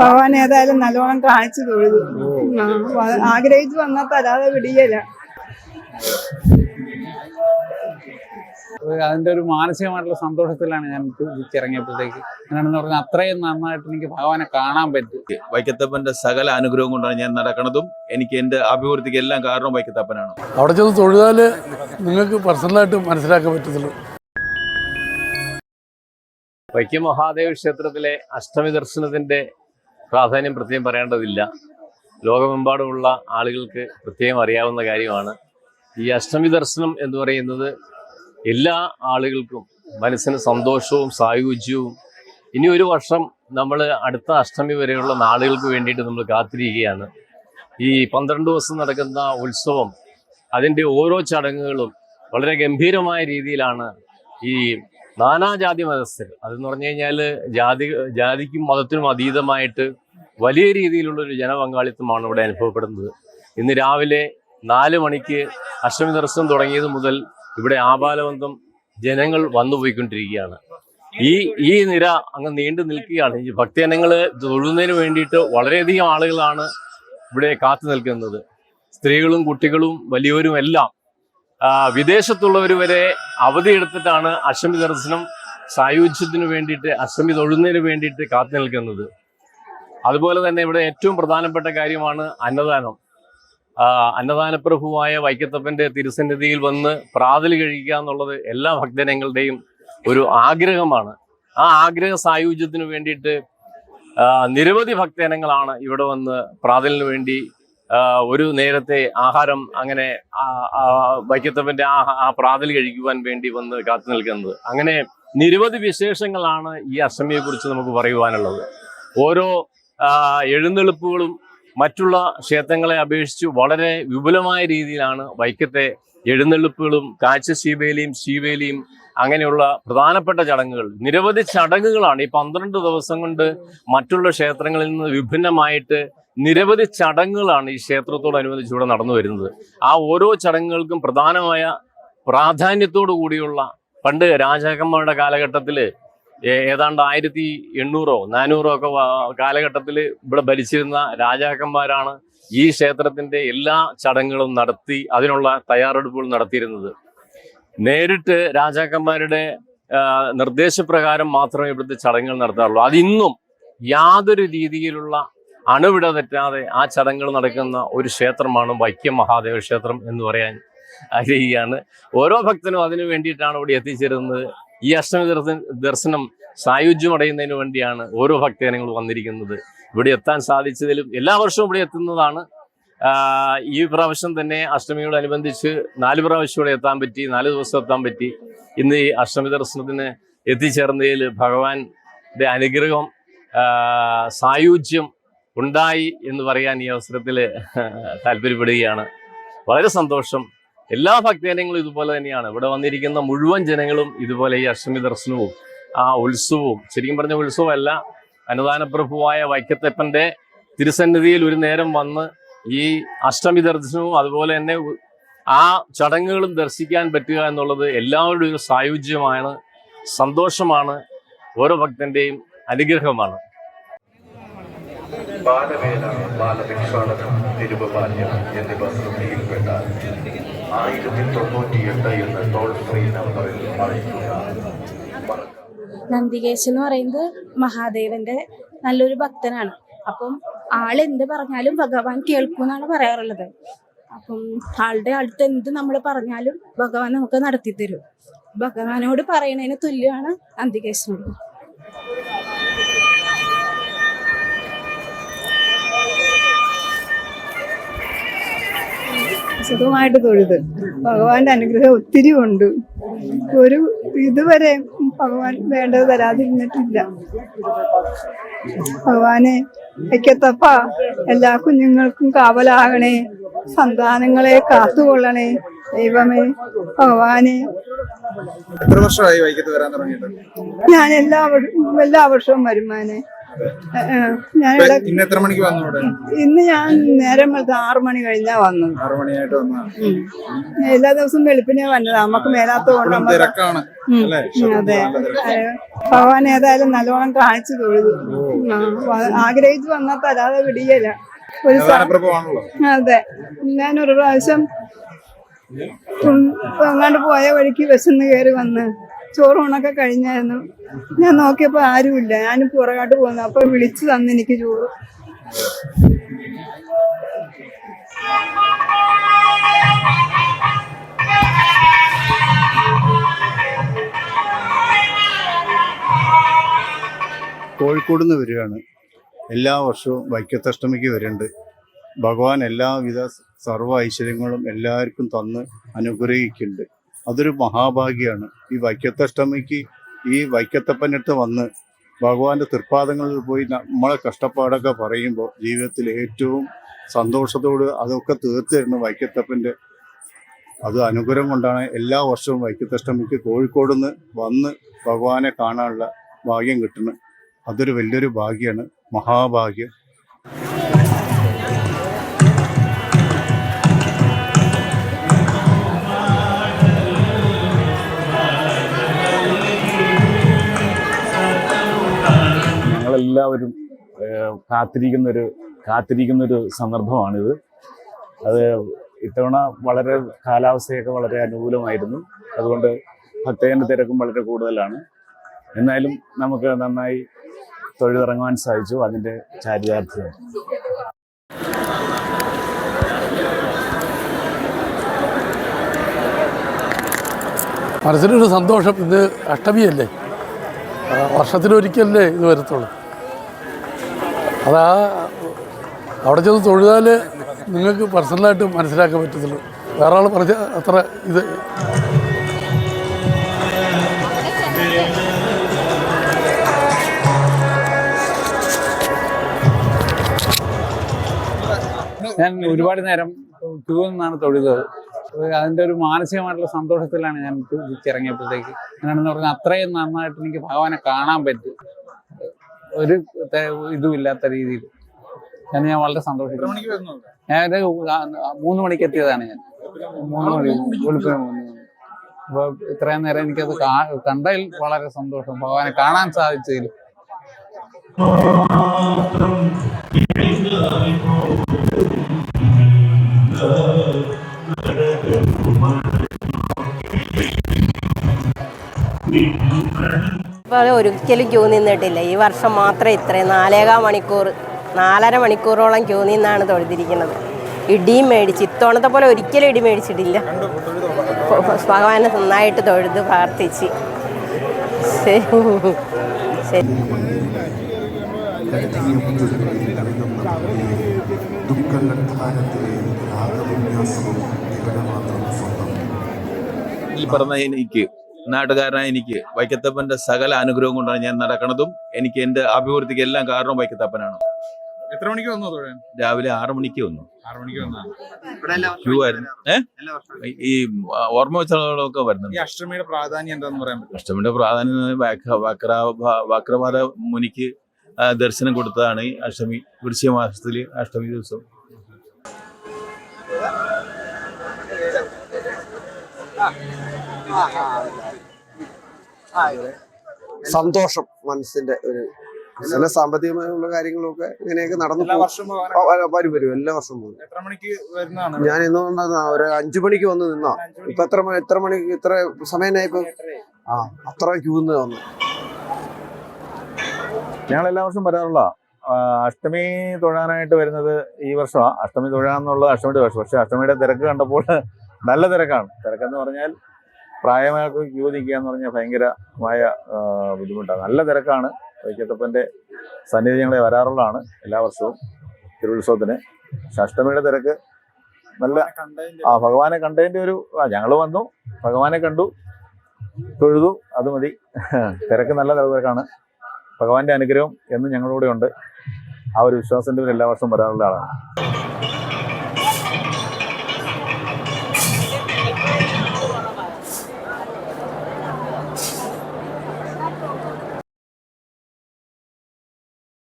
ഭഗവാൻ ഏതായാലും നല്ലോണം കാണിച്ചു തൊഴുതു. ആഗ്രഹിച്ചു വന്നാൽ തരാതെ വിടിയല്ല അതിന്റെ ഒരു മാനസികമായിട്ടുള്ള സന്തോഷത്തിലാണ് ഞാൻ തിരിച്ചിറങ്ങിയപ്പോഴത്തേക്ക് അങ്ങനെയാണെന്ന് പറഞ്ഞാൽ അത്രയും നന്നായിട്ട് എനിക്ക് ഭഗവാനെ കാണാൻ പറ്റി. വൈക്കത്തപ്പന്റെ സകല അനുഗ്രഹം കൊണ്ടാണ് ഞാൻ നടക്കുന്നതും എനിക്ക് എന്റെ അഭിവൃദ്ധിക്ക് എല്ലാം കാരണം വൈക്കത്തപ്പനാണ്. അവിടെ ചെന്ന് തൊഴുതാൽ നിങ്ങൾക്ക് പേഴ്സണലായിട്ട് മനസ്സിലാക്കാൻ പറ്റത്തുള്ളൂ. വൈക്കം മഹാദേവ ക്ഷേത്രത്തിലെ അഷ്ടമി ദർശനത്തിന്റെ പ്രാധാന്യം പ്രത്യേകം പറയേണ്ടതില്ല. ലോകമെമ്പാടുമുള്ള ആളുകൾക്ക് പ്രത്യേകം അറിയാവുന്ന കാര്യമാണ്. ഈ അഷ്ടമി ദർശനം എന്ന് പറയുന്നത് എല്ലാ ആളുകൾക്കും മനസ്സിന് സന്തോഷവും സായുജ്യവും. ഇനി ഒരു വർഷം നമ്മൾ അടുത്ത അഷ്ടമി വരെയുള്ള നാളുകൾക്ക് വേണ്ടിയിട്ട് നമ്മൾ കാത്തിരിക്കുകയാണ്. ഈ പന്ത്രണ്ട് ദിവസം നടക്കുന്ന ഉത്സവം അതിന്റെ ഓരോ ചടങ്ങുകളും വളരെ ഗംഭീരമായ രീതിയിലാണ് ഈ നാനാജാതി മതസ്ഥർ അതെന്ന് പറഞ്ഞു കഴിഞ്ഞാൽ ജാതി ജാതിക്കും മതത്തിനും അതീതമായിട്ട് വലിയ രീതിയിലുള്ള ഒരു ജനപങ്കാളിത്തമാണ് ഇവിടെ അനുഭവപ്പെടുന്നത്. ഇന്ന് രാവിലെ നാല് മണിക്ക് അഷ്ടമി ദർശനം തുടങ്ങിയത് മുതൽ ഇവിടെ ആപാലബന്ധം ജനങ്ങൾ വന്നു പോയിക്കൊണ്ടിരിക്കുകയാണ്. ഈ ഈ നിര അങ്ങ് നീണ്ടു നിൽക്കുകയാണ്. ഈ ഭക്തജനങ്ങൾ തൊഴുന്നതിന് വേണ്ടിയിട്ട് വളരെയധികം ആളുകളാണ് ഇവിടെ കാത്തു നിൽക്കുന്നത്. സ്ത്രീകളും കുട്ടികളും വലിയവരും എല്ലാം വിദേശത്തുള്ളവർ വരെ അവധി എടുത്തിട്ടാണ് അഷ്ടമി ദർശനം സായുജ്യത്തിന് വേണ്ടിയിട്ട് അഷ്ടമി തൊഴുന്നതിന് വേണ്ടിയിട്ട് കാത്തു നിൽക്കുന്നത്. അതുപോലെ തന്നെ ഇവിടെ ഏറ്റവും പ്രധാനപ്പെട്ട കാര്യമാണ് അന്നദാനം. അന്നദാനപ്രഭുവായ വൈക്കത്തപ്പന്റെ തിരുസന്നിധിയിൽ വന്ന് പ്രാതൽ കഴിക്കുക എന്നുള്ളത് എല്ലാ ഭക്തജനങ്ങളുടെയും ഒരു ആഗ്രഹമാണ്. ആ ആഗ്രഹ സായുജ്യത്തിന് വേണ്ടിയിട്ട് നിരവധി ഭക്തജനങ്ങളാണ് ഇവിടെ വന്ന് പ്രാതലിന് വേണ്ടി ഒരു നേരത്തെ ആഹാരം അങ്ങനെ വൈക്കത്തപ്പന്റെ ആ ആ പ്രാതൽ കഴിക്കുവാൻ വേണ്ടി വന്ന് കാത്തു നിൽക്കുന്നത്. അങ്ങനെ നിരവധി വിശേഷങ്ങളാണ് ഈ അഷ്ടമിയെ കുറിച്ച് നമുക്ക് പറയുവാനുള്ളത്. ഓരോ എഴുന്നള്ളിപ്പുകളും മറ്റുള്ള ക്ഷേത്രങ്ങളെ അപേക്ഷിച്ച് വളരെ വിപുലമായ രീതിയിലാണ് വൈക്കത്തെ എഴുന്നള്ളിപ്പുകളും കാഴ്ച ശീവേലിയും ശീവേലിയും അങ്ങനെയുള്ള പ്രധാനപ്പെട്ട ചടങ്ങുകൾ. നിരവധി ചടങ്ങുകളാണ് ഈ പന്ത്രണ്ട് ദിവസം കൊണ്ട് മറ്റുള്ള ക്ഷേത്രങ്ങളിൽ നിന്ന് വിഭിന്നമായിട്ട് നിരവധി ചടങ്ങുകളാണ് ഈ ക്ഷേത്രത്തോടനുബന്ധിച്ച് ഇവിടെ നടന്നു വരുന്നത്. ആ ഓരോ ചടങ്ങുകൾക്കും പ്രധാനമായ പ്രാധാന്യത്തോടു കൂടിയുള്ള പണ്ട് രാജാക്കന്മാരുടെ കാലഘട്ടത്തിൽ ഏതാണ്ട് ആയിരത്തി എണ്ണൂറോ നാനൂറോ ഒക്കെ കാലഘട്ടത്തിൽ ഇവിടെ ഭരിച്ചിരുന്ന രാജാക്കന്മാരാണ് ഈ ക്ഷേത്രത്തിന്റെ എല്ലാ ചടങ്ങുകളും നടത്തി അതിനുള്ള തയ്യാറെടുപ്പുകൾ നടത്തിയിരുന്നത്. നേരിട്ട് രാജാക്കന്മാരുടെ നിർദ്ദേശപ്രകാരം മാത്രമേ ഇവിടുത്തെ ചടങ്ങുകൾ നടത്താറുള്ളൂ. അതിന്നും യാതൊരു രീതിയിലുള്ള അണുവിട തെറ്റാതെ ആ ചടങ്ങുകൾ നടക്കുന്ന ഒരു ക്ഷേത്രമാണ് വൈക്കം മഹാദേവ ക്ഷേത്രം എന്ന് പറയാൻ ആഗ്രഹിക്കുകയാണ്. ഓരോ ഭക്തനും അതിനു വേണ്ടിയിട്ടാണ് ഇവിടെ എത്തിച്ചേരുന്നത്. ഈ അഷ്ടമി ദർശന ദർശനം സായുജ്യം അടയുന്നതിന് വേണ്ടിയാണ് ഓരോ ഭക്തജനങ്ങളും വന്നിരിക്കുന്നത്. ഇവിടെ എത്താൻ സാധിച്ചതിലും എല്ലാ വർഷവും ഇവിടെ എത്തുന്നതാണ് ഈ പ്രാവശ്യം തന്നെ അഷ്ടമിയോടനുബന്ധിച്ച് നാല് പ്രാവശ്യം എത്താൻ പറ്റി നാല് ദിവസം എത്താൻ പറ്റി. ഇന്ന് ഈ അഷ്ടമി ദർശനത്തിന് എത്തിച്ചേർന്നതിൽ ഭഗവാന്റെ അനുഗ്രഹം സായുജ്യം ഉണ്ടായി എന്ന് പറയാൻ ഈ അവസരത്തിൽ താല്പര്യപ്പെടുകയാണ്. വളരെ സന്തോഷം. എല്ലാ ഭക്തജനങ്ങളും ഇതുപോലെ തന്നെയാണ്. ഇവിടെ വന്നിരിക്കുന്ന മുഴുവൻ ജനങ്ങളും ഇതുപോലെ ഈ അഷ്ടമി ദർശനവും ആ ഉത്സവവും ശരിക്കും പറഞ്ഞ ഉത്സവമല്ല അനുദാനപ്രഭുവായ വൈക്കത്തപ്പന്റെ തിരുസന്നിധിയിൽ ഒരു നേരം വന്ന് ഈ അഷ്ടമി ദർശനവും അതുപോലെ തന്നെ ആ ചടങ്ങുകളും ദർശിക്കാൻ പറ്റുക എന്നുള്ളത് എല്ലാവരുടെയും ഒരു സായുജ്യമാണ് സന്തോഷമാണ് ഓരോ ഭക്തന്റെയും അനുഗ്രഹമാണ്. ബാലവേല ബാലഭിക്ഷാടനം തിരുവബാല്യം എന്നിവ ശ്രദ്ധയിൽപ്പെട്ട ആയിരത്തി തൊണ്ണൂറ്റിയെട്ട് എന്ന ടോൾ ഫ്രീ നമ്പറിൽ നന്ദികേശ് എന്ന് പറയുന്നത് മഹാദേവന്റെ നല്ലൊരു ഭക്തനാണ്. അപ്പം ആൾ എന്ത് പറഞ്ഞാലും ഭഗവാൻ കേൾക്കും എന്നാണ് പറയാറുള്ളത്. അപ്പം ആളുടെ അടുത്ത് എന്ത് നമ്മൾ പറഞ്ഞാലും ഭഗവാൻ നമുക്ക് നടത്തി തരും ഭഗവാനോട് പറയണതിന് തുല്യമാണ് നന്ദികേശനോട് സുഖമായിട്ട് തൊഴുത്. ഭഗവാന്റെ അനുഗ്രഹം ഒത്തിരി ഉണ്ട്. ഒരു ഇതുവരെ ഭഗവാൻ വേണ്ടത് തരാതിരുന്നിട്ടില്ല. ഭഗവാനെ വയ്ക്കത്തപ്പ എല്ലാ കുഞ്ഞുങ്ങൾക്കും കാവലാകണേ സന്താനങ്ങളെ കാത്തുകൊള്ളണേ ദൈവമേ ഭഗവാനെ. എത്ര വർഷമായി വൈകിട്ട് വരാൻ തുടങ്ങിയിട്ട്? ഞാൻ എല്ലാ എല്ലാ വർഷവും വരുമാനെ ഞാനിവിടെ ഇന്ന് എത്ര മണിക്ക് വന്നു ഇവിടെ? ഇന്ന് ഞാൻ നേരം വെളുത്ത് ആറു മണി കഴിഞ്ഞാ വന്നു. ആറു മണിയായിട്ട് വന്ന. എല്ലാ ദിവസവും വെളുപ്പിനെ വന്നത്. നമുക്ക് മേലാത്ത കൊണ്ട് തിരക്കാണ് അതെ. ഭഗവാൻ ഏതായാലും നല്ലോണം കാണിച്ചു തൊഴുതു. ആഗ്രഹിച്ചു വന്നാൽ തരാതെ വിടിയല്ല ഒരു അതെ. ഞാനൊരു പ്രാവശ്യം ഉം, അങ്ങാണ്ട് പോയ വഴിക്ക് വിശന്ന് കയറി വന്ന്. ചോറൂണൊക്കെ കഴിഞ്ഞായിരുന്നു. ഞാൻ നോക്കിയപ്പോ ആരുമില്ല. ഞാൻ പുറകോട്ട് പോന്നു അപ്പൊ വിളിച്ചു തന്നു എനിക്ക് ചോറ്. കോഴിക്കോട് നിന്ന് വരികയാണ്. എല്ലാ വർഷവും വൈക്കത്തഷ്ടമിക്ക് വരുന്നുണ്ട് ഭഗവാൻ എല്ലാവിധ സർവ ഐശ്വര്യങ്ങളും എല്ലാവർക്കും തന്ന് അനുഗ്രഹിക്കുന്നുണ്ട്. അതൊരു മഹാഭാഗ്യമാണ് ഈ വൈക്കത്തഷ്ടമിക്ക് ഈ വൈക്കത്തപ്പനിട്ട് വന്ന് ഭഗവാന്റെ തൃപ്പാദങ്ങളിൽ പോയി നമ്മളെ കഷ്ടപ്പാടൊക്കെ പറയുമ്പോൾ ജീവിതത്തിൽ ഏറ്റവും സന്തോഷത്തോട് അതൊക്കെ തീർത്തു തരുന്ന വൈക്കത്തപ്പന്റെ അത് അനുഗ്രഹം കൊണ്ടാണ് എല്ലാ വർഷവും വൈക്കത്തഷ്ടമിക്ക് കോഴിക്കോട് നിന്ന് വന്ന് ഭഗവാനെ കാണാനുള്ള ഭാഗ്യം കിട്ടുന്നത്. അതൊരു വലിയൊരു ഭാഗ്യമാണ് മഹാഭാഗ്യം. ഒരു കാത്തിരിക്കുന്നൊരു കാത്തിരിക്കുന്നൊരു സന്ദർഭമാണിത്. അത് ഇത്തവണ വളരെ കാലാവസ്ഥയൊക്കെ വളരെ അനുകൂലമായിരുന്നു. അതുകൊണ്ട് ഭക്തേന്റെ തിരക്കും വളരെ കൂടുതലാണ്. എന്നാലും നമുക്ക് നന്നായി തൊഴിലിറങ്ങുവാൻ സാധിച്ചു അതിന്റെ ചാരിതാർത്ഥ്യം. മനസ്സിനൊരു സന്തോഷം. ഇത് അഷ്ടമിയല്ലേ? വർഷത്തിലൊരിക്കലല്ലേ ഇത് വരത്തുള്ളൂ? അതാ അവിടെ ചെന്ന് തൊഴുതാൽ നിങ്ങൾക്ക് പേഴ്സണലായിട്ട് മനസ്സിലാക്കാൻ പറ്റത്തുള്ളൂ. വേറെ ആൾ പറഞ്ഞ അത്ര ഇത്. ഞാൻ ഒരുപാട് നേരം ക്യൂ നിന്നാണ് തൊഴുതത് അതിന്റെ ഒരു മാനസികമായിട്ടുള്ള സന്തോഷത്തിലാണ് ഞാൻ തിരിച്ചിറങ്ങിയപ്പോഴത്തേക്ക് ഞാനെന്ന് പറഞ്ഞാൽ അത്രയും നന്നായിട്ട് എനിക്ക് ഭഗവാനെ കാണാൻ പറ്റും. ഒരു ഇതും ഇല്ലാത്ത രീതിയിൽ. ഞാൻ ഞാൻ വളരെ സന്തോഷിക്കുന്നു. മണിക്ക് വരുന്നു ഞാൻ ഒരു മൂന്ന് മണിക്ക് എത്തിയതാണ് ഞാൻ. മൂന്ന് മണി വെളുപ്പിന് മൂന്ന് മണി. അപ്പൊ ഇത്രയും നേരം എനിക്കത് കണ്ടതിൽ വളരെ സന്തോഷം. ഭഗവാനെ കാണാൻ സാധിച്ചതിൽ ഇപ്പോൾ ഒരിക്കലും ക്യൂ നിന്നിട്ടില്ല. ഈ വർഷം മാത്രം ഇത്രയും നാലേകാൽ മണിക്കൂർ നാലര മണിക്കൂറോളം ക്യൂ നിന്നാണ് തൊഴുതിരിക്കുന്നത്. ഇടിയും മേടിച്ച് ഇത്തവണത്തെ പോലെ ഒരിക്കലും ഇടി മേടിച്ചിട്ടില്ല. ഭഗവാനെ നന്നായിട്ട് തൊഴുത് പ്രാർത്ഥിച്ച്. ശരി. ശരി. ഈ പറഞ്ഞ എനിക്ക് നാട്ടുകാരനായ എനിക്ക് വൈക്കത്തപ്പന്റെ സകല അനുഗ്രഹം കൊണ്ടാണ് ഞാൻ നടക്കുന്നതും എനിക്ക് എന്റെ അഭിവൃദ്ധിക്ക് എല്ലാം കാരണം വൈക്കത്തപ്പനാണ്. എത്ര മണിക്ക് വന്നു രാവിലെ ആറു മണിക്ക് വന്നു. ആറു മണിക്ക് വന്നാ? ക്യൂ ആയിരുന്നു. ഏഹ് ഈ ആ, വരുന്നുണ്ട്. ഈ അഷ്ടമിയുടെ പ്രാധാന്യം എന്താന്ന് പറയാൻ പറ്റും അഷ്ടമിയുടെ പ്രാധാന്യം വക്ര- വക്ര- മുനിക്ക് ദർശനം കൊടുത്തതാണ് ഈ അഷ്ടമി വൃശ്ചിക മാസത്തിൽ അഷ്ടമി ദിവസം. സന്തോഷം മനസ്സിന്റെ ഒരു ചില സാമ്പത്തികമായുള്ള കാര്യങ്ങളൊക്കെ ഇങ്ങനെയൊക്കെ നടന്നു വരും വരും എല്ലാ വർഷവും പോകും. എത്ര മണിക്ക് വരുന്നതാണ്? ഞാൻ ഇന്ന് വന്ന ഒരു അഞ്ചു മണിക്ക് വന്ന് നിന്നാ? ഇപ്പൊ എത്ര മണി എത്ര മണിക്ക് ഇത്ര സമയനായിപ്പോ ആ അത്ര ക്യൂ നിന്ന് വന്നു. ഞങ്ങൾ എല്ലാ വർഷവും വരാറുള്ള അഷ്ടമി തൊഴാനായിട്ട് വരുന്നത് ഈ വർഷമാണ് അഷ്ടമി തൊഴാന്നുള്ളത് അഷ്ടമിയുടെ വർഷം. പക്ഷെ അഷ്ടമിയുടെ തിരക്ക് കണ്ടപ്പോൾ നല്ല തിരക്കാണ്. തിരക്കെന്ന് പറഞ്ഞാൽ പ്രായമായവർക്ക് ക്യൂ നിൽക്കുക എന്ന് പറഞ്ഞാൽ ഭയങ്കരമായ ബുദ്ധിമുട്ടാണ്. നല്ല തിരക്കാണ്. വൈക്കത്തപ്പന്റെ സന്നിധി ഞങ്ങളെ വരാറുള്ളതാണ് എല്ലാ വർഷവും തിരുവുത്സവത്തിന്. ഷഷ്ടമിയുടെ തിരക്ക് നല്ല ആ ഭഗവാനെ കണ്ടതിന്റെ ഒരു ഞങ്ങൾ വന്നു ഭഗവാനെ കണ്ടു തൊഴുതു അത് മതി. തിരക്ക് നല്ല തിരക്കാണ്. ഭഗവാന്റെ അനുഗ്രഹം എന്നും ഞങ്ങളുടെ ഉണ്ട് ആ ഒരു വിശ്വാസത്തിന്റെ എല്ലാ വർഷവും വരാറുള്ള ആളാണ്.